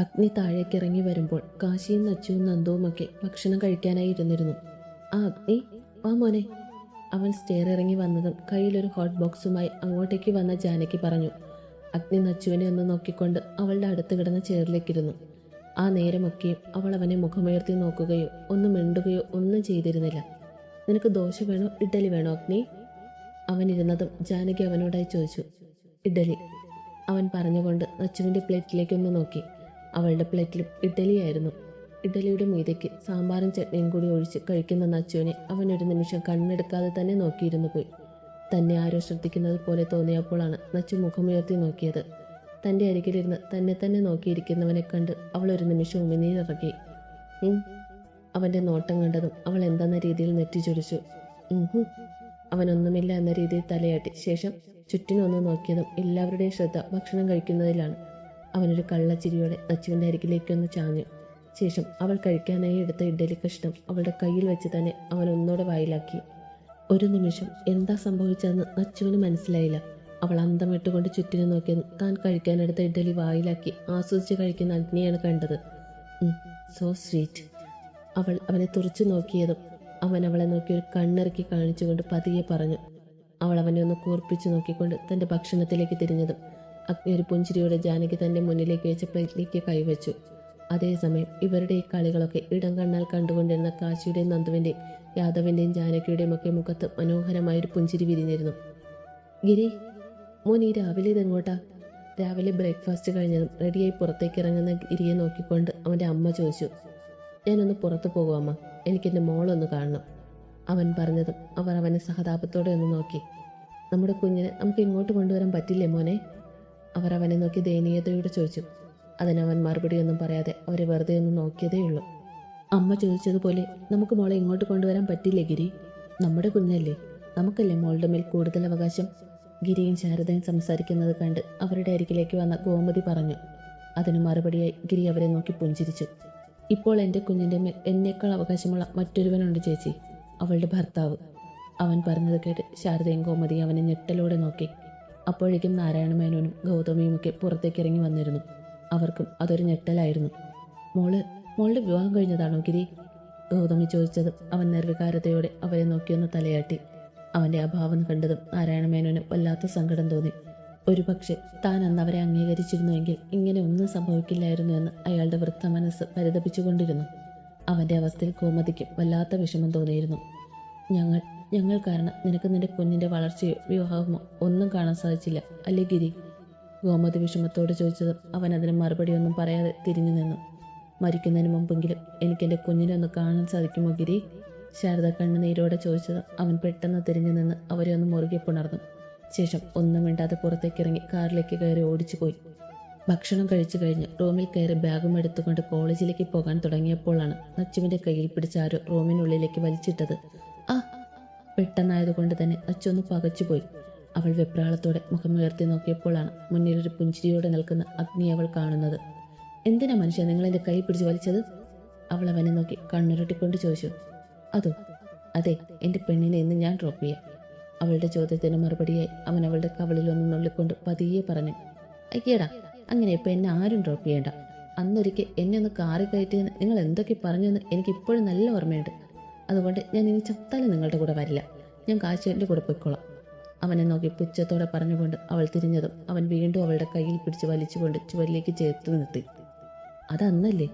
അഗ്നി താഴേക്ക് ഇറങ്ങി വരുമ്പോൾ കാശിയും നച്ചുവും നന്ദുവുമൊക്കെ ഭക്ഷണം കഴിക്കാനായി ഇരുന്നിരുന്നു. ആ അഗ്നി വാ മോനെ. അവൻ സ്റ്റെയർ ഇറങ്ങി വന്നതും കയ്യിലൊരു ഹോട്ട് ബോക്സുമായി അങ്ങോട്ടേക്ക് വന്ന ജാനകി പറഞ്ഞു അഗ്നി നച്ചുവിനെ ഒന്ന് നോക്കിക്കൊണ്ട് അവളുടെ അടുത്ത് കിടന്ന ചെയറിലേക്കിരുന്നു. ആ നേരമൊക്കെയും അവൾ അവനെ മുഖമുയർത്തി നോക്കുകയോ ഒന്ന് മിണ്ടുകയോ ഒന്നും ചെയ്തിരുന്നില്ല. നിനക്ക് ദോശ വേണോ? ഇഡ്ഡലി വേണോ അഗ്നി? അവൻ ഇരുന്നതും ജാനകി അവനോടായി ചോദിച്ചു ഇഡ്ഡലി. അവൻ പറഞ്ഞുകൊണ്ട് നച്ചുവിന്റെ പ്ലേറ്റിലേക്കൊന്ന് നോക്കി. അവളുടെ പ്ലേറ്റിൽ ഇഡ്ഡലിയായിരുന്നു ഇഡ്ഡലിയുടെ മീതയ്ക്ക് സാമ്പാറും ചട്നിയും കൂടി ഒഴിച്ച് കഴിക്കുന്ന നച്ചുവിനെ അവൻ ഒരു നിമിഷം കണ്ണെടുക്കാതെ തന്നെ നോക്കിയിരുന്നു പോയി. തന്നെ ആരോ ശ്രദ്ധിക്കുന്നത് പോലെ തോന്നിയപ്പോഴാണ് നച്ചു മുഖമുയർത്തി നോക്കിയത്. തന്റെ അരികിലിരുന്ന് തന്നെ തന്നെ നോക്കിയിരിക്കുന്നവനെ കണ്ട് അവൾ ഒരു നിമിഷം ഉമിനീരിറങ്ങി. അവന്റെ നോട്ടം കണ്ടതും അവൾ എന്തെന്ന രീതിയിൽ നെറ്റിച്ചൊടിച്ചു. അവനൊന്നുമില്ല എന്ന രീതിയിൽ തലയാട്ടി. ശേഷം ചുറ്റിനൊന്ന് നോക്കിയതും എല്ലാവരുടെയും ശ്രദ്ധ ഭക്ഷണം കഴിക്കുന്നതിലാണ്. അവനൊരു കള്ളച്ചിരിയോടെ അച്ചുവിന്റെ അരികിലേക്കൊന്ന് ചാഞ്ഞു. ശേഷം അവൾ കഴിക്കാനായി എടുത്ത ഇഡ്ഡലി കഷ്ണം അവളുടെ കയ്യിൽ വെച്ച് തന്നെ അവൻ ഒന്നോടെ വായിലാക്കി. ഒരു നിമിഷം എന്താ സംഭവിച്ചതെന്ന് അച്ചുവിന് മനസ്സിലായില്ല. അവൾ അന്തം വിട്ടുകൊണ്ട് ചുറ്റിനെ നോക്കിയതും താൻ കഴിക്കാനെടുത്ത ഇഡ്ഡലി വായിലാക്കി ആസ്വദിച്ച് കഴിക്കുന്ന അഗ്നിയാണ് കണ്ടത്. സോ സ്വീറ്റ് അവൾ അവനെ തുറച്ചു നോക്കിയതും അവൻ അവളെ നോക്കി ഒരു കണ്ണിറക്കി കാണിച്ചുകൊണ്ട് പതിയെ പറഞ്ഞു. അവൾ അവനെ ഒന്ന് കൂർപ്പിച്ചു നോക്കിക്കൊണ്ട് തന്റെ ഭക്ഷണത്തിലേക്ക് തിരിഞ്ഞതും ഒരു പുഞ്ചിരിയോടെ ജാനകി തന്റെ മുന്നിലേക്ക് വെച്ച പ്ലേറ്റിലേക്ക് കൈവച്ചു. അതേസമയം ഇവരുടെ ഈ കളികളൊക്കെ ഇടം കണ്ണാൽ കണ്ടുകൊണ്ടിരുന്ന കാശിയുടെയും നന്ദുവിന്റെയും യാദവിന്റെയും ജാനകിയുടെയും ഒക്കെ മുഖത്ത് മനോഹരമായൊരു പുഞ്ചിരി വിരിഞ്ഞിരുന്നു. ഗിരി മോൻ ഈ രാവിലെ ഇതെങ്ങോട്ടാ? രാവിലെ ബ്രേക്ക്ഫാസ്റ്റ് കഴിഞ്ഞതും റെഡിയായി പുറത്തേക്ക് ഇറങ്ങുന്ന ഗിരിയെ നോക്കിക്കൊണ്ട് അവന്റെ അമ്മ ചോദിച്ചു. ഞാനൊന്ന് പുറത്തു പോകും അമ്മ. എനിക്കെന്റെ മോളൊന്ന് കാണണം. അവൻ പറഞ്ഞതും അവർ അവനെ സഹതാപത്തോടെ ഒന്ന് നോക്കി. നമ്മുടെ കുഞ്ഞിനെ നമുക്ക് ഇങ്ങോട്ട് കൊണ്ടുവരാൻ പറ്റില്ലേ മോനെ? അവർ അവനെ നോക്കി ദയനീയതയോടെ ചോദിച്ചു. അതിനവൻ മറുപടിയൊന്നും പറയാതെ അവരെ വെറുതെ ഒന്ന് നോക്കിയതേയുള്ളൂ അമ്മ ചോദിച്ചതുപോലെ നമുക്ക് മോളെ ഇങ്ങോട്ട് കൊണ്ടുവരാൻ പറ്റില്ലേ ഗിരി? നമ്മുടെ കുഞ്ഞല്ലേ. നമുക്കല്ലേ മോളുടെ മേൽ കൂടുതൽ അവകാശം? ഗിരിയും ശാരദയും സംസാരിക്കുന്നത് കണ്ട് അവരുടെ അരികിലേക്ക് വന്ന ഗോമതി പറഞ്ഞു. അതിന് മറുപടിയായി ഗിരി അവരെ നോക്കി പുഞ്ചിരിച്ചു. ഇപ്പോൾ എന്റെ കുഞ്ഞിന്റെ മേൽ എന്നേക്കാൾ അവകാശമുള്ള മറ്റൊരുവനുണ്ട് ചേച്ചി അവളുടെ ഭർത്താവ്. അവൻ പറഞ്ഞത് കേട്ട് ശാരദയും ഗോമതി അവനെ ഞെട്ടലോടെ നോക്കി. അപ്പോഴേക്കും നാരായണമേനോനും ഗൗതമിയും ഒക്കെ പുറത്തേക്ക് ഇറങ്ങി വന്നിരുന്നു. അവർക്കും അതൊരു ഞെട്ടലായിരുന്നു. മോൾ മോളുടെ വിവാഹം കഴിഞ്ഞതാണോ ഗിരി? ഗൗതമി ചോദിച്ചതും അവൻ നിർവികാരതയോടെ അവരെ നോക്കിയൊന്ന് തലയാട്ടി. അവന്റെ അഭാവം കണ്ടതും നാരായണമേനോന് വല്ലാത്ത സങ്കടം തോന്നി. ഒരു പക്ഷേ താൻ അന്ന് അവരെ അംഗീകരിച്ചിരുന്നുവെങ്കിൽ ഇങ്ങനെ ഒന്നും സംഭവിക്കില്ലായിരുന്നു എന്ന് അയാളുടെ വൃത്ത മനസ്സ് പരിതപിച്ചുകൊണ്ടിരുന്നു. അവന്റെ അവസ്ഥയിൽ കോമതിക്ക് വല്ലാത്ത വിഷമം തോന്നിയിരുന്നു. ഞങ്ങൾ ഞങ്ങൾ കാരണം നിനക്ക് നിന്റെ കുഞ്ഞിന്റെ വളർച്ചയോ വിവാഹമോ ഒന്നും കാണാൻ സാധിച്ചില്ല. അല്ലേ ഗിരി? ഗോമതി വിഷമത്തോട് ചോദിച്ചതും അവൻ അതിന് മറുപടിയൊന്നും പറയാതെ തിരിഞ്ഞു നിന്നു. മരിക്കുന്നതിന് മുമ്പെങ്കിലും എനിക്ക് എന്റെ കുഞ്ഞിനെ ഒന്ന് കാണാൻ സാധിക്കുമോ ഗിരി? ശാരദ കണ്ണുനീരോടെ ചോദിച്ചതും അവൻ പെട്ടെന്ന് തിരിഞ്ഞു നിന്ന് അവരെ ഒന്ന് മുറുകെ പുണർന്നു. ശേഷം ഒന്നും വേണ്ടാതെ പുറത്തേക്ക് ഇറങ്ങി കാറിലേക്ക് കയറി ഓടിച്ചു പോയി. ഭക്ഷണം കഴിച്ചു കഴിഞ്ഞ് റൂമിൽ കയറി ബാഗും എടുത്തുകൊണ്ട് കോളേജിലേക്ക് പോകാൻ തുടങ്ങിയപ്പോഴാണ് നച്ചുവിന്റെ കയ്യിൽ പിടിച്ച ആരോ റൂമിനുള്ളിലേക്ക് വലിച്ചിട്ടത്. ആ പെട്ടെന്നായതുകൊണ്ട് തന്നെ അച്ചൊന്ന് പകച്ചുപോയി അവൾ വെപ്രാളത്തോടെ മുഖമുയർത്തി നോക്കിയപ്പോഴാണ് മുന്നിൽ ഒരു പുഞ്ചിരിയോടെ നിൽക്കുന്ന അഗ്നി അവൾ കാണുന്നത്. എന്തിനാ മനുഷ്യ നിങ്ങൾ എന്റെ കൈ പിടിച്ച് വലിച്ചത്? അവൾ അവനെ നോക്കി കണ്ണുരുട്ടിക്കൊണ്ട് ചോദിച്ചു. അതോ അതെ എന്റെ പെണ്ണിനെ ഇന്ന് ഞാൻ ഡ്രോപ്പ് ചെയ്യാം. അവളുടെ ചോദ്യത്തിന് മറുപടിയായി അവൻ അവളുടെ കവളിൽ ഒന്ന് നുള്ളിക്കൊണ്ട് പതിയെ പറഞ്ഞു. അയ്യടാ അങ്ങനെ ഇപ്പം എന്നെ ആരും ഡ്രോപ്പ് ചെയ്യണ്ട. അന്നൊരിക്കൽ എന്നെ ഒന്ന് കാറി കയറ്റിയെന്ന് നിങ്ങൾ എന്തൊക്കെ പറഞ്ഞെന്ന് എനിക്ക് ഇപ്പോഴും നല്ല ഓർമ്മയുണ്ട്. അതുകൊണ്ട് ഞാൻ ഇനി ചത്താലും നിങ്ങളുടെ കൂടെ വരില്ല. ഞാൻ കാശിയുടെ കൂടെ പോയിക്കോളാം. അവനെ നോക്കി പുച്ഛത്തോടെ പറഞ്ഞുകൊണ്ട് അവൾ തിരിഞ്ഞതും അവൻ വീണ്ടും അവളുടെ കയ്യിൽ പിടിച്ച് വലിച്ചുകൊണ്ട് ചുവരിലേക്ക് ചേർത്ത് നിർത്തി. അതന്നല്ലേ?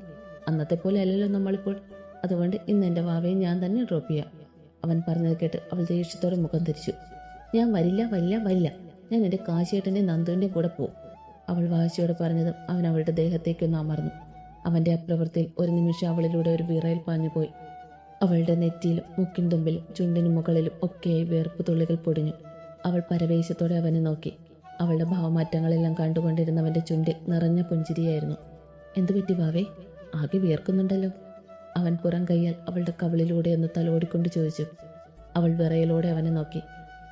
അന്നത്തെ പോലെ അല്ലല്ലോ നമ്മളിപ്പോൾ. അതുകൊണ്ട് ഇന്ന് എന്റെ വാവയെ ഞാൻ തന്നെ ഡ്രോപ്പ് ചെയ്യാം. അവൻ പറഞ്ഞത് കേട്ട് അവൾ ദേഷ്യത്തോടെ മുഖം തിരിച്ചു. ഞാൻ വരില്ല വരില്ല വരില്ല. ഞാൻ എന്റെ കാശിയേട്ടന്റെ നന്ദുവിന്റെയും കൂടെ പോകും അവൾ വാശിയോടെ പറഞ്ഞതും അവൻ അവളുടെ ദേഹത്തേക്കൊന്ന് അമർന്നു. അവന്റെ അപ്രവൃത്തിയിൽ ഒരു നിമിഷം അവളിലൂടെ ഒരു വിറയിൽ പാഞ്ഞുപോയി. അവളുടെ നെറ്റിയിലും മുക്കിൻ തുമ്പിലും ചുണ്ടിനും മുകളിലും ഒക്കെയായി വേർപ്പ് തുള്ളികൾ പൊടിഞ്ഞു. അവൾ പരവേശത്തോടെ അവനെ നോക്കി. അവളുടെ ഭാവമാറ്റങ്ങളെല്ലാം കണ്ടുകൊണ്ടിരുന്നവന്റെ ചുണ്ടിൽ നിറഞ്ഞ പുഞ്ചിരിയായിരുന്നു. എന്തു പറ്റി വാവേ? ആകെ വിയർക്കുന്നുണ്ടല്ലോ. അവൻ പുറം കൈയാൽ അവളുടെ കവിളിലൂടെ ഒന്ന് തലോടിക്കൊണ്ട് ചോദിച്ചു. അവൾ വിറയലോടെ അവനെ നോക്കി.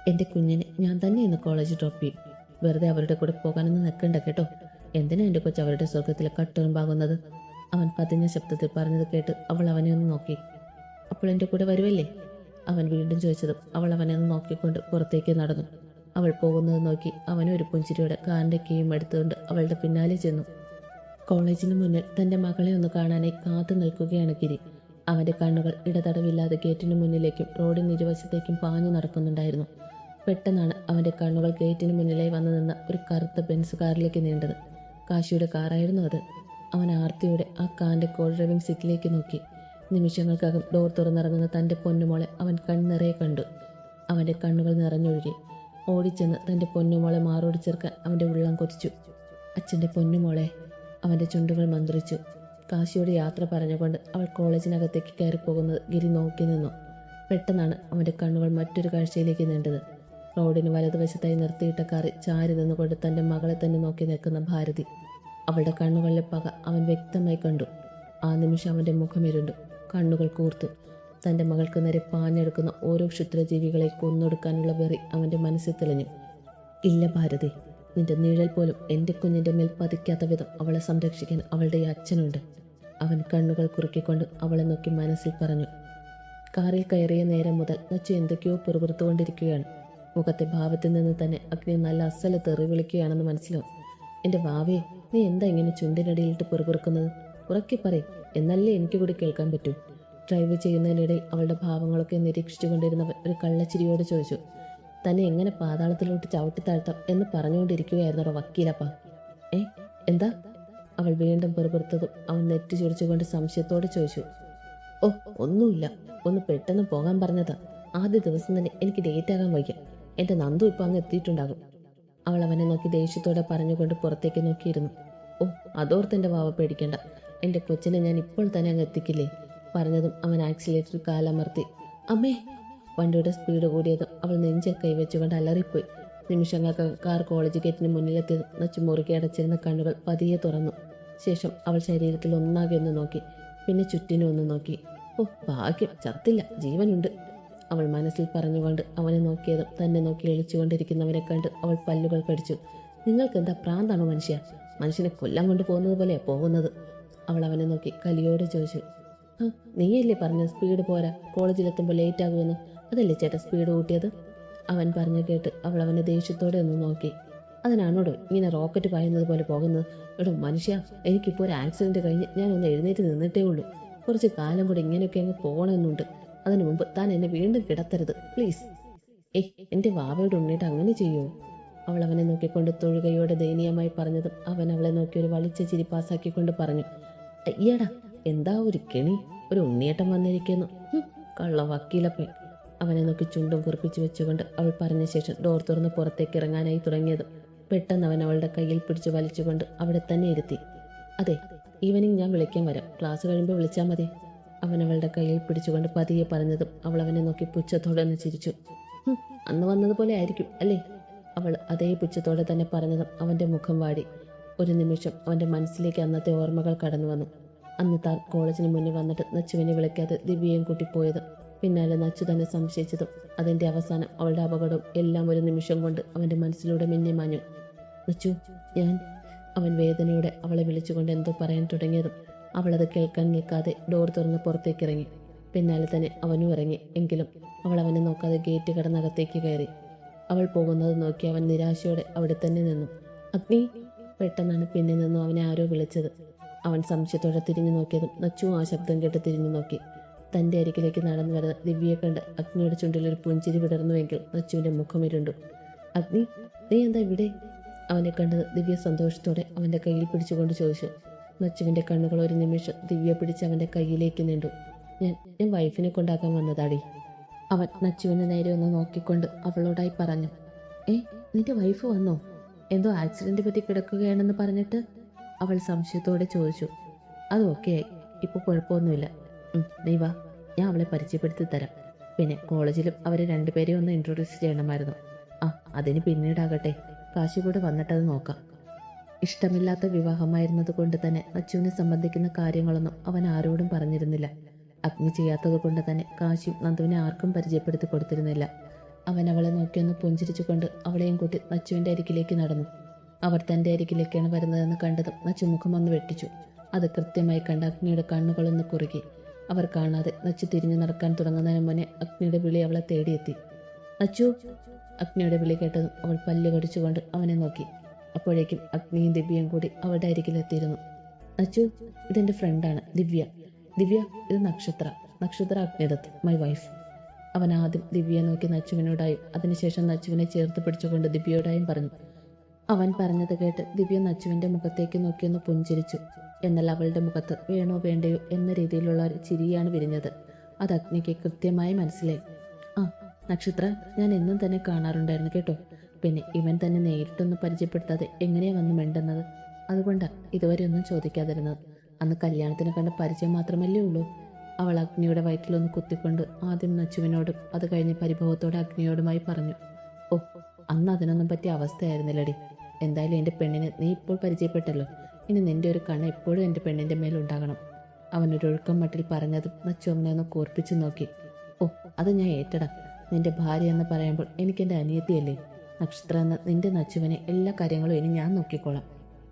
എന്റെ കുഞ്ഞിനെ ഞാൻ തന്നെ ഇന്ന് കോളേജ് ഡ്രോപ്പ് ചെയ്യും വെറുതെ അവരുടെ കൂടെ പോകാനൊന്നും നിൽക്കണ്ട കേട്ടോ. എന്തിനാ എന്റെ കൊച്ചു അവരുടെ സ്വർഗത്തിലെ കട്ടുറുമ്പാകുന്നത്? അവൻ പതിഞ്ഞ ശബ്ദത്തിൽ പറഞ്ഞത് കേട്ട് അവൾ അവനെ ഒന്ന് നോക്കി. അപ്പോൾ എന്റെ കൂടെ വരുമല്ലേ അവൻ വീണ്ടും ചോദിച്ചതും അവൾ അവനെ നോക്കിക്കൊണ്ട് പുറത്തേക്ക് നടന്നു. അവൾ പോകുന്നത് നോക്കി അവനും ഒരു പുഞ്ചിരിയോടെ കാറിന്റെ കീയും എടുത്തുകൊണ്ട് അവളുടെ പിന്നാലെ ചെന്നു. കോളേജിന് മുന്നിൽ തന്റെ മകളെ ഒന്ന് കാണാനായി കാത്തു നിൽക്കുകയാണ് ഗിരി. അവന്റെ കണ്ണുകൾ ഇടതടവില്ലാതെ ഗേറ്റിന് മുന്നിലേക്കും റോഡിന് ഇരുവശത്തേക്കും പാഞ്ഞു നടക്കുന്നുണ്ടായിരുന്നു. പെട്ടെന്നാണ് അവന്റെ കണ്ണുകൾ ഗേറ്റിന് മുന്നിലായി വന്നു നിന്ന ഒരു കറുത്ത ബെൻസ് കാറിലേക്ക് നീണ്ടത്. കാശിയുടെ കാറായിരുന്നു അത്. അവൻ ആർത്തിയോടെ ആ കാറിന്റെ കോൾ ഡ്രൈവിംഗ് സീറ്റിലേക്ക് നോക്കി. നിമിഷങ്ങൾക്കകം ഡോർ തുറന്നിറങ്ങുന്ന തന്റെ പൊന്നുമോളെ അവൻ കണ്ണിറയെ കണ്ടു. അവന്റെ കണ്ണുകൾ നിറഞ്ഞൊഴുകി. ഓടിച്ചെന്ന് തന്റെ പൊന്നുമോളെ മാറോടി ചേർക്കാൻ അവന്റെ ഉള്ളം കൊതിച്ചു. അച്ഛന്റെ പൊന്നുമോളെ അവന്റെ ചുണ്ടുകൾ മന്ത്രിച്ചു. കാശിയോട് യാത്ര പറഞ്ഞുകൊണ്ട് അവൾ കോളേജിനകത്തേക്ക് കയറിപ്പോകുന്നത് ഗിരി നോക്കി നിന്നു. പെട്ടെന്നാണ് അവന്റെ കണ്ണുകൾ മറ്റൊരു കാഴ്ചയിലേക്ക് നീണ്ടത് റോഡിന് വലതുവശത്തായി നിർത്തിയിട്ട കാറി ചാരി നിന്നുകൊണ്ട് തന്റെ മകളെ തന്നെ നോക്കി നിൽക്കുന്ന ഭാരതി. അവളുടെ കണ്ണുകളിലെ പക അവൻ വ്യക്തമായി കണ്ടു. ആ നിമിഷം അവന്റെ മുഖമിരുണ്ടു കണ്ണുകൾ കൂർത്തു തന്റെ മകൾക്ക് നേരെ പാഞ്ഞെടുക്കുന്ന ഓരോ ക്ഷുദ്രജീവികളെ കൊന്നൊടുക്കാനുള്ള വെറി അവന്റെ മനസ്സിൽ തെളിഞ്ഞു. ഇല്ല ഭാരതി നിന്റെ നിഴൽ പോലും എന്റെ കുഞ്ഞിന്റെ മേൽ പതിക്കാത്ത വിധം അവളെ സംരക്ഷിക്കാൻ അവളുടെ അച്ഛനുണ്ട്. അവൻ കണ്ണുകൾ കുറുക്കിക്കൊണ്ട് അവളെ നോക്കി മനസ്സിൽ പറഞ്ഞു. കാറിൽ കയറിയ നേരം മുതൽ നച്ചു എന്തൊക്കെയോ പെറുപുറത്തുകൊണ്ടിരിക്കുകയാണ്. മുഖത്തെ ഭാവത്തിൽ നിന്ന് തന്നെ അഗ്നി നല്ല അസല തെറി വിളിക്കുകയാണെന്ന് മനസ്സിലാവും. എന്റെ വാവേ നീ എന്താ ഇങ്ങനെ ചുണ്ടിനടിയിലിട്ട് പെറുപുറക്കുന്നത്? ഉറക്കി പറയും. എന്നല്ലേ എനിക്ക് കൂടി കേൾക്കാൻ പറ്റൂ? ഡ്രൈവ് ചെയ്യുന്നതിനിടയിൽ അവളുടെ ഭാവങ്ങളൊക്കെ നിരീക്ഷിച്ചുകൊണ്ടിരുന്നവൻ ഒരു കള്ളച്ചിരിയോട് ചോദിച്ചു തന്നെ എങ്ങനെ പാതാളത്തിലോട്ട് ചവിട്ടി താഴ്ത്താം എന്ന് പറഞ്ഞുകൊണ്ടിരിക്കുകയായിരുന്നു വക്കീലപ്പ? ഏ എന്താ? അവൾ വീണ്ടും പെറുപുറത്തതും അവൻ നെറ്റ് ചൊറിച്ചുകൊണ്ട് സംശയത്തോടെ ചോദിച്ചു ഓ ഒന്നുമില്ല. ഒന്ന് പെട്ടെന്ന് പോകാൻ പറഞ്ഞതാ. ആദ്യ ദിവസം തന്നെ എനിക്ക് ഡേറ്റ് ആകാൻ വയ്യ. എന്റെ നന്ദു ഇപ്പൊ അങ്ങ് എത്തിയിട്ടുണ്ടാകും. അവൾ അവനെ നോക്കി ദേഷ്യത്തോടെ പറഞ്ഞുകൊണ്ട് പുറത്തേക്ക് നോക്കിയിരുന്നു. ഓ അതോർത്ത് വാവ പേടിക്കണ്ട. എന്റെ കൊച്ചിനെ ഞാൻ ഇപ്പോൾ തന്നെ അങ്ങ് എത്തിക്കില്ലേ? പറഞ്ഞതും അവൻ ആക്സിലേറ്റർ കാലമർത്തി അമ്മേ വണ്ടിയുടെ സ്പീഡ് കൂടിയതും അവൾ നെഞ്ചിൽ കൈവച്ചുകൊണ്ട് അലറിപ്പോയി. നിമിഷങ്ങൾക്ക് കാർ കോളേജ് ഗേറ്റിന് മുന്നിലെത്തിയതും നച്ചു മുറുകെ അടച്ചിരുന്ന കണ്ണുകൾ പതിയെ തുറന്നു. ശേഷം അവൾ ശരീരത്തിൽ ഒന്നാകെ ഒന്ന് നോക്കി പിന്നെ ചുറ്റിനും ഒന്ന് നോക്കി. ഓ ഭാഗ്യം ചത്തില്ല ജീവനുണ്ട്. അവൾ മനസ്സിൽ പറഞ്ഞുകൊണ്ട് അവനെ നോക്കിയതും തന്നെ നോക്കി എളിച്ചുകൊണ്ടിരിക്കുന്നവനെ കണ്ട് അവൾ പല്ലുകൾ കടിച്ചു. നിങ്ങൾക്ക് എന്താ പ്രാന്താണോ മനുഷ്യ? മനുഷ്യനെ കൊല്ലം കൊണ്ട് പോകുന്നത് പോലെയാ പോകുന്നത്. അവൾ അവനെ നോക്കി കലിയോടെ ചോദിച്ചു ആ നീയല്ലേ പറഞ്ഞു സ്പീഡ് പോരാ? കോളേജിലെത്തുമ്പോൾ ലേറ്റ് ആകുമെന്ന്. അതല്ലേ ചേട്ടാ സ്പീഡ് കൂട്ടിയത്? അവൻ പറഞ്ഞു കേട്ട് അവൾ അവനെ ദേഷ്യത്തോടെ ഒന്ന് നോക്കി. അതിനാണോടോ ഇങ്ങനെ റോക്കറ്റ് പായുന്നത് പോലെ പോകുന്നത്? എടോ മനുഷ്യ എനിക്കിപ്പോൾ ഒരു ആക്സിഡന്റ് കഴിഞ്ഞ് ഞാൻ ഒന്ന് എഴുന്നേറ്റ് നിന്നിട്ടേ ഉള്ളൂ. കുറച്ച് കാലം കൂടി ഇങ്ങനെയൊക്കെ അങ്ങ് പോകണമെന്നുണ്ട്. അതിനു മുമ്പ് താൻ എന്നെ വീണ്ടും കിടത്തരുത് പ്ലീസ് ഏയ് എന്റെ വാവയോട് ഉണ്ണിയിട്ട് അങ്ങനെ ചെയ്യുമോ അവൾ അവനെ നോക്കിക്കൊണ്ട് തൊഴുകയോടെ ദയനീയമായി പറഞ്ഞതും അവൻ അവളെ നോക്കി ഒരു വളിച്ച ചിരി പാസാക്കിക്കൊണ്ട് പറഞ്ഞു. അയ്യടാ എന്താ ഒരു കെണി? ഒരു ഉണ്ണിയേട്ടൻ വന്നിരിക്കുന്നു. കള്ള അവനെ നോക്കി ചുണ്ടും കുറിപ്പിച്ചു വെച്ചുകൊണ്ട് അവൾ പറഞ്ഞ ശേഷം ഡോർ തുറന്ന് പുറത്തേക്ക് ഇറങ്ങാനായി തുടങ്ങിയത്. പെട്ടെന്ന് അവൻ അവളുടെ കയ്യിൽ പിടിച്ചു വലിച്ചുകൊണ്ട് അവിടെ തന്നെ ഇരുത്തി. അതെ ഈവനിങ് ഞാൻ വിളിക്കാൻ വരാം. ക്ലാസ് കഴിയുമ്പോൾ വിളിച്ചാൽ മതി. അവൻ അവളുടെ കയ്യിൽ പിടിച്ചുകൊണ്ട് പതിയെ പറഞ്ഞതും അവൾ അവനെ നോക്കി പുച്ഛത്തോടെ ഒന്ന് ചിരിച്ചു. "ഹും, അന്ന് വന്നതുപോലെ ആയിരിക്കും അല്ലേ? അവൾ അതേ പുച്ഛത്തോടെ തന്നെ പറഞ്ഞതും അവന്റെ മുഖം വാടി. ഒരു നിമിഷം അവന്റെ മനസ്സിലേക്ക് അന്നത്തെ ഓർമ്മകൾ കടന്നു വന്നു. അന്ന് താൻ കോളേജിന് മുന്നിൽ വന്നിട്ട് നച്ചുവിനെ വിളിക്കാതെ ദിവ്യയും കൂട്ടിപ്പോയത് പിന്നാലെ നച്ചു തന്നെ സംശയിച്ചതും അതിന്റെ അവസാനം അവളുടെ അപകടവും എല്ലാം ഒരു നിമിഷം കൊണ്ട് അവന്റെ മനസ്സിലൂടെ മിന്നിമാഞ്ഞു നച്ചു ഞാൻ അവൻ വേദനയോടെ അവളെ വിളിച്ചുകൊണ്ട് എന്തോ പറയാൻ തുടങ്ങിയതും അവളത് കേൾക്കാൻ നിൽക്കാതെ ഡോർ തുറന്ന് പുറത്തേക്ക് ഇറങ്ങി പിന്നാലെ തന്നെ അവനും ഇറങ്ങി. എങ്കിലും അവൾ അവനെ നോക്കാതെ ഗേറ്റ് കടന്നകത്തേക്ക് കയറി. അവൾ പോകുന്നത് നോക്കി അവൻ നിരാശയോടെ അവിടെ തന്നെ നിന്നു. അഗ്നി പെട്ടെന്നാണ് പിന്നിൽ നിന്നും അവനെ ആരോ വിളിച്ചത്. അവൻ സംശയത്തോടെ തിരിഞ്ഞു നോക്കിയതും നച്ചു ആ ശബ്ദം കേട്ട് തിരിഞ്ഞു നോക്കി. തന്റെ അരികിലേക്ക് നടന്നു വരുന്ന ദിവ്യയെ കണ്ട് അഗ്നിയുടെ ചുണ്ടിൽ ഒരു പുഞ്ചിരി വിടർന്നുവെങ്കിൽ നച്ചുവിന്റെ മുഖമിരുണ്ടു അഗ്നി നീ എന്താ ഇവിടെ? അവനെ കണ്ടത് ദിവ്യ സന്തോഷത്തോടെ അവന്റെ കയ്യിൽ പിടിച്ചുകൊണ്ട് ചോദിച്ചു. നച്ചുവിന്റെ കണ്ണുകൾ ഒരു നിമിഷം ദിവ്യ പിടിച്ച് അവന്റെ കയ്യിലേക്ക് നീണ്ടു. ഞാൻ ഞാൻ വൈഫിനെ കൊണ്ടാക്കാൻ വന്നതാടി. അവൻ നച്ചുവിനെ നേരെ ഒന്ന് നോക്കിക്കൊണ്ട് അവളോടായി പറഞ്ഞു. ഏ നിന്റെ വൈഫ് വന്നോ? എന്തോ ആക്സിഡന്റ് പറ്റി കിടക്കുകയാണെന്ന് പറഞ്ഞിട്ട് അവൾ സംശയത്തോടെ ചോദിച്ചു. അത് ഓക്കെ ഇപ്പോൾ കുഴപ്പമൊന്നുമില്ല. നീ വാ. ഞാൻ അവളെ പരിചയപ്പെടുത്തി തരാം. പിന്നെ കോളേജിലും അവരെ രണ്ടുപേരെയും ഒന്ന് ഇൻട്രൊഡ്യൂസ് ചെയ്യണമായിരുന്നു. ആ അതിന് പിന്നീടാകട്ടെ. കാശി കൂടെ വന്നിട്ടത് നോക്കാം. ഇഷ്ടമില്ലാത്ത വിവാഹമായിരുന്നത് കൊണ്ട് തന്നെ അച്ചുവിനെ സംബന്ധിക്കുന്ന കാര്യങ്ങളൊന്നും അവൻ ആരോടും പറഞ്ഞിരുന്നില്ല. അഗ്നി ചെയ്യാത്തത് കൊണ്ട് തന്നെ കാശിയും നന്ദുവിനെ ആർക്കും പരിചയപ്പെടുത്തി കൊടുത്തിരുന്നില്ല. അവൻ അവളെ നോക്കിയൊന്ന് പുഞ്ചിരിച്ചുകൊണ്ട് അവളെയും കൂട്ടി നച്ചുവിന്റെ അരികിലേക്ക് നടന്നു. അവർ തന്റെ അരികിലേക്കാണ് വരുന്നതെന്ന് കണ്ടതും നച്ചു മുഖം ഒന്ന് വെട്ടിച്ചു. അത് കൃത്യമായി കണ്ട അഗ്നിയുടെ കണ്ണുകളൊന്ന് കുറുകി. അവർ കാണാതെ നച്ചു തിരിഞ്ഞു നടക്കാൻ തുടങ്ങുന്നതിന് മുന്നേ അഗ്നിയുടെ വിളി അവളെ തേടിയെത്തി. നച്ചു അഗ്നിയുടെ വിളി കേട്ടതും അവൾ പല്ല് കടിച്ചുകൊണ്ട് അവനെ നോക്കി. അപ്പോഴേക്കും അഗ്നിയും ദിവ്യയും കൂടി അവളുടെ അരികിലെത്തിയിരുന്നു. നച്ചു ഇതെന്റെ ഫ്രണ്ടാണ് ദിവ്യ. ദിവ്യ ഇത് നക്ഷത്ര. നക്ഷത്ര അഗ്നിദത്ത് മൈ വൈഫ് അവൻ ആദ്യം ദിവ്യയെ നോക്കി നച്ചുവിനോടായും അതിനുശേഷം നച്ചുവിനെ ചേർത്ത് പിടിച്ചുകൊണ്ട് ദിവ്യയോടായും പറഞ്ഞു. അവൻ പറഞ്ഞത് കേട്ട് ദിവ്യ നച്ചുവിന്റെ മുഖത്തേക്ക് നോക്കിയൊന്ന് പുഞ്ചിരിച്ചു. എന്നാൽ അവളുടെ മുഖത്ത് വേണോ വേണ്ടയോ എന്ന രീതിയിലുള്ള ഒരു ചിരിയാണ് വിരിഞ്ഞത്. അത് അഗ്നിക്ക് കൃത്യമായി മനസ്സിലായി. ആ നക്ഷത്ര ഞാൻ എന്നും തന്നെ കാണാറുണ്ടായിരുന്നു കേട്ടോ. പിന്നെ ഇവൻ തന്നെ നേരിട്ടൊന്നും പരിചയപ്പെടുത്താതെ എങ്ങനെയാ വന്നു മിണ്ടുന്നത്? അതുകൊണ്ടാണ് ഇതുവരെ ഒന്നും ചോദിക്കാതിരുന്നത്. അന്ന് കല്യാണത്തിന് കണ്ട പരിചയം മാത്രമല്ലേ ഉള്ളൂ? അവൾ അഗ്നിയുടെ വയറ്റിലൊന്ന് കുത്തിക്കൊണ്ട് ആദ്യം നച്ചുവിനോടും അത് കഴിഞ്ഞ് പരിഭവത്തോടെ അഗ്നിയോടുമായി പറഞ്ഞു ഓ അന്ന് അതിനൊന്നും പറ്റിയ അവസ്ഥയായിരുന്നില്ലടി. എന്തായാലും എന്റെ പെണ്ണിനെ നീ ഇപ്പോൾ പരിചയപ്പെട്ടല്ലോ. ഇനി നിന്റെ ഒരു കണ്ണ് എപ്പോഴും എന്റെ പെണ്ണിന്റെ മേലുണ്ടാകണം അവനൊരു ഒഴുക്കം മട്ടിൽ പറഞ്ഞതും നച്ചു അവനെ ഒന്ന് കൂർപ്പിച്ചു നോക്കി. ഓ അത് ഞാൻ ഏറ്റടാ. നിന്റെ ഭാര്യ എന്ന് പറയുമ്പോൾ എനിക്ക് എന്റെ അനിയത്തിയല്ലേ. നക്ഷത്ര എന്ന നിന്റെ നച്ചുവിനെ എല്ലാ കാര്യങ്ങളും ഇനി ഞാൻ നോക്കിക്കോളാം.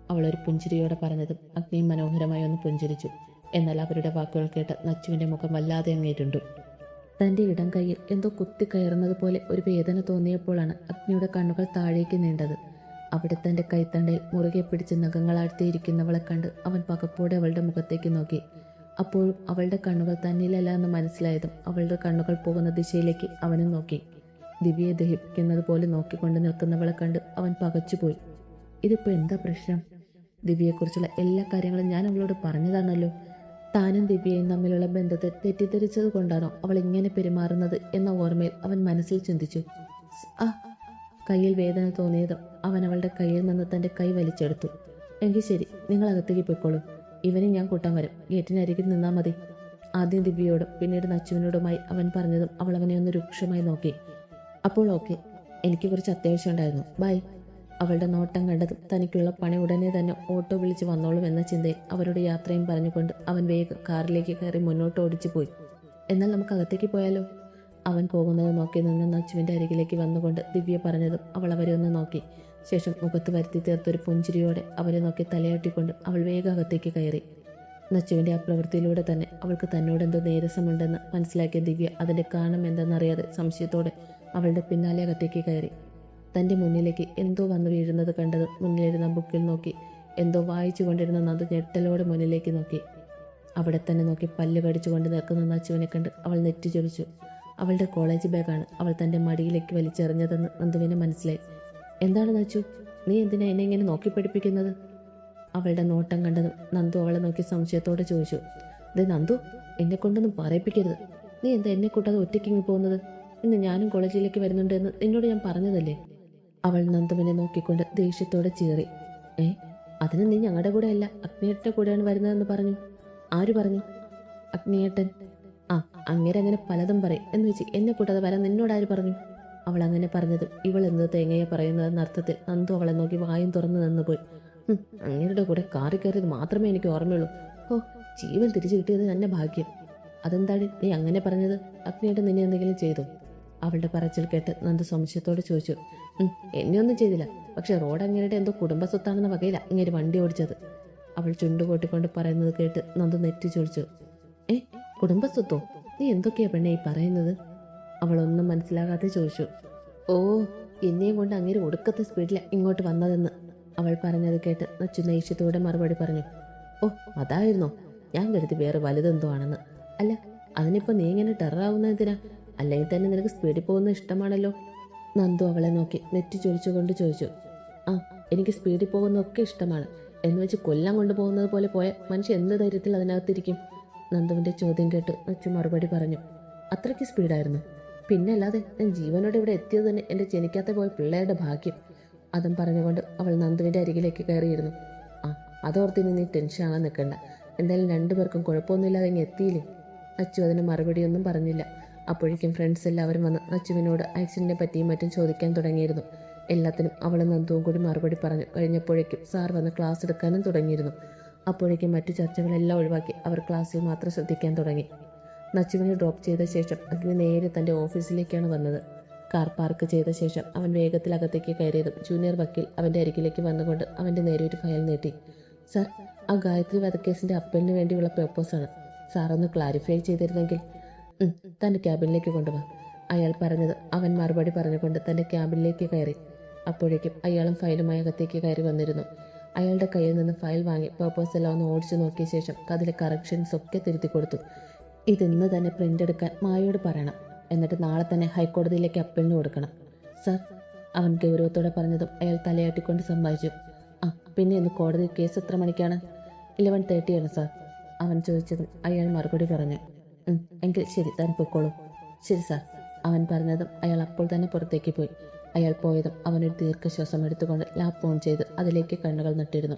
അവളൊരു പുഞ്ചിരിയോടെ പറഞ്ഞതും അഗ്നി മനോഹരമായി ഒന്ന് പുഞ്ചിരിച്ചു. എന്നാൽ അവരുടെ വാക്കുകൾ കേട്ട് നച്ചുവിന്റെ മുഖം വല്ലാതെ അങ്ങേറ്റുണ്ടു. തന്റെ ഇടം കൈയിൽ എന്തോ കുത്തിക്കയറുന്നത് പോലെ ഒരു വേദന തോന്നിയപ്പോഴാണ് അഗ്നിയുടെ കണ്ണുകൾ താഴേക്ക് നീണ്ടത്. അവിടെ തന്റെ കൈത്തണ്ടയിൽ മുറുകെ പിടിച്ച് നഖങ്ങളാഴ്ത്തിയിരിക്കുന്നവളെ കണ്ട് അവൻ പകപ്പോടെ അവളുടെ മുഖത്തേക്ക് നോക്കി. അപ്പോഴും അവളുടെ കണ്ണുകൾ തന്നിലല്ല എന്ന് മനസ്സിലായതും അവളുടെ കണ്ണുകൾ പോകുന്ന ദിശയിലേക്ക് അവനും നോക്കി. ദിവ്യയെ ദഹിപ്പിക്കുന്നത് പോലെ നോക്കിക്കൊണ്ട് നിൽക്കുന്നവളെ കണ്ട് അവൻ പകച്ചുപോയി. ഇതിപ്പോൾ എന്താ പ്രശ്നം? ദിവ്യയെക്കുറിച്ചുള്ള എല്ലാ കാര്യങ്ങളും ഞാൻ അവളോട് പറഞ്ഞതാണല്ലോ. താനും ദിവ്യയും തമ്മിലുള്ള ബന്ധത്തെ തെറ്റിദ്ധരിച്ചത് കൊണ്ടാണോ അവൾ ഇങ്ങനെ പെരുമാറുന്നത് എന്ന ഓർമ്മയിൽ അവൻ മനസ്സിൽ ചിന്തിച്ചു. ആ കയ്യിൽ വേദന തോന്നിയതും അവൻ അവളുടെ കയ്യിൽ നിന്ന് തന്റെ കൈ വലിച്ചെടുത്തു. എങ്കിൽ ശരി നിങ്ങൾ അകത്തേക്ക് പോയിക്കോളൂ. ഇവനെ ഞാൻ കൂട്ടാൻ വരും. ഗേറ്റിനരികിൽ നിന്നാൽ മതി. ആദ്യം ദിവ്യയോടും പിന്നീട് നച്ചുവിനോടുമായി അവൻ പറഞ്ഞതും അവൾ അവനെ ഒന്ന് രൂക്ഷമായി നോക്കി. അപ്പോൾ ഓക്കെ എനിക്ക് കുറച്ച് അത്യാവശ്യം ഉണ്ടായിരുന്നു. ബൈ. അവളുടെ നോട്ടം കണ്ടത് തനിക്കുള്ള പണി ഉടനെ തന്നെ ഓട്ടോ വിളിച്ച് വന്നോളും എന്ന ചിന്തയിൽ അവരുടെ യാത്രയും പറഞ്ഞുകൊണ്ട് അവൻ വേഗം കാറിലേക്ക് കയറി മുന്നോട്ട് ഓടിച്ചു പോയി എന്നാൽ നമുക്ക് അകത്തേക്ക് പോയാലോ? അവൻ പോകുന്നത് നോക്കി നിന്ന് നച്ചുവിന്റെ അരികിലേക്ക് വന്നുകൊണ്ട് ദിവ്യ പറഞ്ഞതും അവൾ അവരെ ഒന്ന് നോക്കി. ശേഷം മുഖത്ത് വരുത്തി തീർത്തൊരു പുഞ്ചിരിയോടെ അവരെ നോക്കി തലയാട്ടിക്കൊണ്ട് അവൾ വേഗം അകത്തേക്ക് കയറി. നച്ചുവിന്റെ ആ പ്രവൃത്തിയിലൂടെ തന്നെ അവൾക്ക് തന്നോട് എന്തോ നീരസമുണ്ടെന്ന് മനസ്സിലാക്കിയ ദിവ്യ അതിന്റെ കാരണം എന്തെന്നറിയാതെ സംശയത്തോടെ അവളുടെ പിന്നാലെ അകത്തേക്ക് കയറി. തന്റെ മുന്നിലേക്ക് എന്തോ വന്നു വീഴുന്നത് കണ്ടത് മുന്നിലിരുന്ന ബുക്കിൽ നോക്കി എന്തോ വായിച്ചു കൊണ്ടിരുന്ന നന്ദു ഞെട്ടലോടെ മുന്നിലേക്ക് നോക്കി. അവിടെ തന്നെ നോക്കി പല്ല് കടിച്ചുകൊണ്ട് നിൽക്കുന്ന നച്ചുവിനെ കണ്ട് അവൾ നെറ്റി ചൊലിച്ചു അവളുടെ കോളേജ് ബാഗാണ് അവൾ തന്റെ മടിയിലേക്ക് വലിച്ചെറിഞ്ഞതെന്ന് നന്ദുവിന് മനസ്സിലായി. എന്താണ് നച്ചു? നീ എന്തിനാ എന്നെ ഇങ്ങനെ നോക്കി പഠിപ്പിക്കുന്നത്? അവളുടെ നോട്ടം കണ്ടതും നന്ദു അവളെ നോക്കി സംശയത്തോടെ ചോദിച്ചു. ദേ നന്ദു എന്നെ കൊണ്ടൊന്നും പറയിപ്പിക്കരുത്. നീ എന്താ എന്നെ കൂട്ടാതെ ഒറ്റയ്ക്കിങ്ങി പോകുന്നത്? ഇന്ന് ഞാനും കോളേജിലേക്ക് വരുന്നുണ്ട് എന്ന് നിന്നോട് ഞാൻ പറഞ്ഞതല്ലേ? അവൾ നന്ദുവിനെ നോക്കിക്കൊണ്ട് ദേഷ്യത്തോടെ ചീറി. ഏ അതിന് നീ ഞങ്ങളുടെ കൂടെ അല്ല അഗ്നിയേട്ടന്റെ കൂടെയാണ് വരുന്നതെന്ന് പറഞ്ഞു. ആര് പറഞ്ഞു? അഗ്നിയേട്ടൻ. ആ അങ്ങനെ അങ്ങനെ പലതും പറയും. എന്ന് വെച്ച് എന്നെ കൂട്ടാതെ വരാൻ നിന്നോട് ആര് പറഞ്ഞു? അവൾ അങ്ങനെ പറഞ്ഞത് ഇവൾ എന്ത് തേങ്ങയെ പറയുന്നതെന്ന അർത്ഥത്തിൽ നന്ദു അവളെ നോക്കി വായും തുറന്നു നിന്നുപോയി. അങ്ങനെയുടെ കൂടെ കാറി കയറിയത് മാത്രമേ എനിക്ക് ഓർമ്മയുള്ളൂ. ഓ ജീവൻ തിരിച്ചു കിട്ടിയത് തന്നെ ഭാഗ്യം. അതെന്താണ് നീ അങ്ങനെ പറഞ്ഞത്? അഗ്നിയേട്ടൻ നിന്നെ എന്തെങ്കിലും ചെയ്തോ? അവളുടെ പറച്ചിൽ കേട്ട് നന്ദ സംശയത്തോടെ ചോദിച്ചു എന്നെ എന്നെയൊന്നും ചെയ്തില്ല. പക്ഷെ റോഡ് അങ്ങേരുടെ എന്തോ കുടുംബ സ്വത്താണെന്ന വകയില്ല ഇങ്ങനെ വണ്ടി ഓടിച്ചത്. അവൾ ചുണ്ടുകൊട്ടിക്കൊണ്ട് പറയുന്നത് കേട്ട് നന്ദു നെറ്റി ചോദിച്ചു ഏ കുടുംബ സ്വത്തോ നീ എന്തൊക്കെയാ പെണ്ണെ ഈ പറയുന്നത്? അവളൊന്നും മനസ്സിലാകാതെ ചോദിച്ചു ഓ എന്നെയും കൊണ്ട് അങ്ങേര് ഒടുക്കത്തെ സ്പീഡിൽ ഇങ്ങോട്ട് വന്നതെന്ന്. അവൾ പറഞ്ഞത് കേട്ട് നച്ചു നൈഷ്യത്തോടെ മറുപടി പറഞ്ഞു ഓ അതായിരുന്നോ. ഞാൻ കരുതി വേറെ വലുതെന്തോ ആണെന്ന്. അല്ല അതിനിപ്പോ നീ ഇങ്ങനെ ടെററാവുന്ന എന്തിനാ? അല്ലെങ്കിൽ തന്നെ നിനക്ക് സ്പീഡിൽ പോകുന്ന ഇഷ്ടമാണല്ലോ? നന്ദു അവളെ നോക്കി നെറ്റി ചൊരിച്ചുകൊണ്ട് ചോദിച്ചു. ആ എനിക്ക് സ്പീഡിൽ പോകുന്നതൊക്കെ ഇഷ്ടമാണ്. എന്ന് വെച്ച് കൊല്ലം കൊണ്ടുപോകുന്നത് പോലെ പോയ മനുഷ്യൻ എന്ത് ധൈര്യത്തിൽ അതിനകത്തിരിക്കും? നന്ദുവിന്റെ ചോദ്യം കേട്ട് അച്ഛൻ മറുപടി പറഞ്ഞു. അത്രയ്ക്ക് സ്പീഡായിരുന്നു പിന്നെ അല്ലാതെ ഞാൻ ജീവനോടെ ഇവിടെ എത്തിയത് തന്നെ എന്റെ ജനിക്കാത്ത പോയ പിള്ളേരുടെ ഭാഗ്യം. അതും പറഞ്ഞുകൊണ്ട് അവൾ നന്ദുവിന്റെ അരികിലേക്ക് കയറിയിരുന്നു. ആ അതോർത്ത് ഇനി നീ ടെൻഷൻ ആകാൻ നിൽക്കണ്ട. എന്തായാലും രണ്ടുപേർക്കും കുഴപ്പമൊന്നുമില്ലാതെ ഇങ്ങനെ എത്തിയില്ലേ? അച്ചു അതിന് മറുപടിയൊന്നും പറഞ്ഞില്ല. അപ്പോഴേക്കും ഫ്രണ്ട്സ് എല്ലാവരും വന്ന് അച്ചുവിനോട് ആക്സിഡന്റിനെ പറ്റിയും മറ്റും ചോദിക്കാൻ തുടങ്ങിയിരുന്നു. എല്ലാത്തിനും അവൾ നന്ദുവും കൂടി മറുപടി പറഞ്ഞു. കഴിഞ്ഞപ്പോഴേക്കും സാർ വന്ന് ക്ലാസ് എടുക്കാനും തുടങ്ങിയിരുന്നു. അപ്പോഴേക്കും മറ്റു ചർച്ചകളെല്ലാം ഒഴിവാക്കി അവർ ക്ലാസ്സിൽ മാത്രം ശ്രദ്ധിക്കാൻ തുടങ്ങി. നച്ചുവിനെ ഡ്രോപ്പ് ചെയ്ത ശേഷം അഗ്നി നേരെ തന്റെ ഓഫീസിലേക്കാണ് വന്നത്. കാർ പാർക്ക് ചെയ്ത ശേഷം അവൻ വേഗത്തിൽ അകത്തേക്ക് കയറിയതും ജൂനിയർ വക്കീൽ അവന്റെ അരികിലേക്ക് വന്നുകൊണ്ട് അവന്റെ നേരെ ഒരു ഫയൽ നീട്ടി. സാർ ആ ഗായത്രി വധക്കേസിന്റെ അപ്പലിന് വേണ്ടിയുള്ള പേപ്പേഴ്സാണ് സാർ ഒന്ന് ക്ലാരിഫൈ ചെയ്തിരുന്നെങ്കിൽ തന്റെ ക്യാബിനിലേക്ക് കൊണ്ടുവാ. അയാൾ പറഞ്ഞത് അവൻ മറുപടി പറഞ്ഞുകൊണ്ട് തന്റെ ക്യാബിനിലേക്ക് കയറി. അപ്പോഴേക്കും അയാളും ഫയലുമായി അകത്തേക്ക് കയറി വന്നിരുന്നു. അയാളുടെ കയ്യിൽ നിന്ന് ഫയൽ വാങ്ങി പേപ്പേഴ്സ് എല്ലാം ഒന്ന് ഓടിച്ചു നോക്കിയ ശേഷം അതിലെ കറക്ഷൻസ് ഒക്കെ തിരുത്തി കൊടുത്തു. ഇതിന്ന് തന്നെ പ്രിന്റ് എടുക്കാൻ മായയോട് പറയണം. എന്നിട്ട് നാളെ തന്നെ ഹൈക്കോടതിയിലേക്ക് അപ്പീലിന് കൊടുക്കണം. സർ അവൻ ഗൗരവത്തോടെ പറഞ്ഞതും അയാൾ തലയാട്ടിക്കൊണ്ട് സമ്മതിച്ചു. ആ പിന്നെ ഇന്ന് കോടതി കേസ് എത്ര മണിക്കാണ്? ഇലവൻ തേർട്ടിയാണ് സർ അവൻ ചോദിച്ചതും അയാൾ മറുപടി പറഞ്ഞു. "ഉം, എങ്കിൽ ശരി താൻ പൊയ്ക്കോളൂ. ശരി സാർ. അവൻ പറഞ്ഞതും അയാൾ അപ്പോൾ തന്നെ പുറത്തേക്ക് പോയി. അയാൾ പോയതും അവനൊരു ദീർഘശ്വാസം എടുത്തുകൊണ്ട് ലാപ്പ് ഓൺ ചെയ്ത് അതിലേക്ക് കണ്ണുകൾ നട്ടിരുന്നു.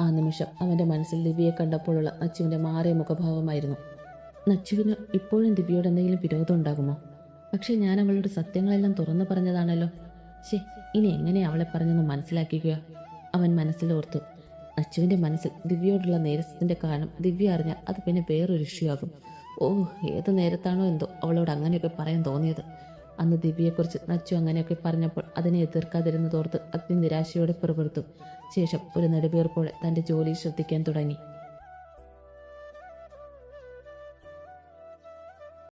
ആ നിമിഷം അവന്റെ മനസ്സിൽ ദിവ്യയെ കണ്ടപ്പോഴുള്ള നച്ചുവിന്റെ മാറിയ മുഖഭാവമായിരുന്നു. നച്ചുവിന് ഇപ്പോഴും ദിവ്യയോട് എന്തെങ്കിലും വിരോധം ഉണ്ടാകുമോ? പക്ഷേ ഞാൻ അവളോട് സത്യങ്ങളെല്ലാം തുറന്നു പറഞ്ഞതാണല്ലോ. ശേ ഇനി എങ്ങനെ അവളെ പറഞ്ഞെന്ന് മനസ്സിലാക്കിക്കുക? അവൻ മനസ്സിലോർത്തു നച്ചുവിന്റെ മനസ്സിൽ ദിവ്യയോടുള്ള നേരസത്തിന്റെ കാരണം ദിവ്യ അറിഞ്ഞാൽ അത് പിന്നെ വേറൊരു ഇഷ്യൂ ആകും. ഓ ഏത് നേരത്താണോ എന്തോ അവളോട് അങ്ങനെയൊക്കെ പറയാൻ തോന്നിയത്. അന്ന് ദിവ്യയെക്കുറിച്ച് നച്ചു അങ്ങനെയൊക്കെ പറഞ്ഞപ്പോൾ അതിനെ എതിർക്കാതിരുന്നതോർത്ത് അഗ്നി നിരാശയോടെ പുറപ്പെടുത്തു ശേഷം ഒരു നെടുവീർപ്പോടെ തന്റെ ജോലി ശ്രദ്ധിക്കാൻ തുടങ്ങി.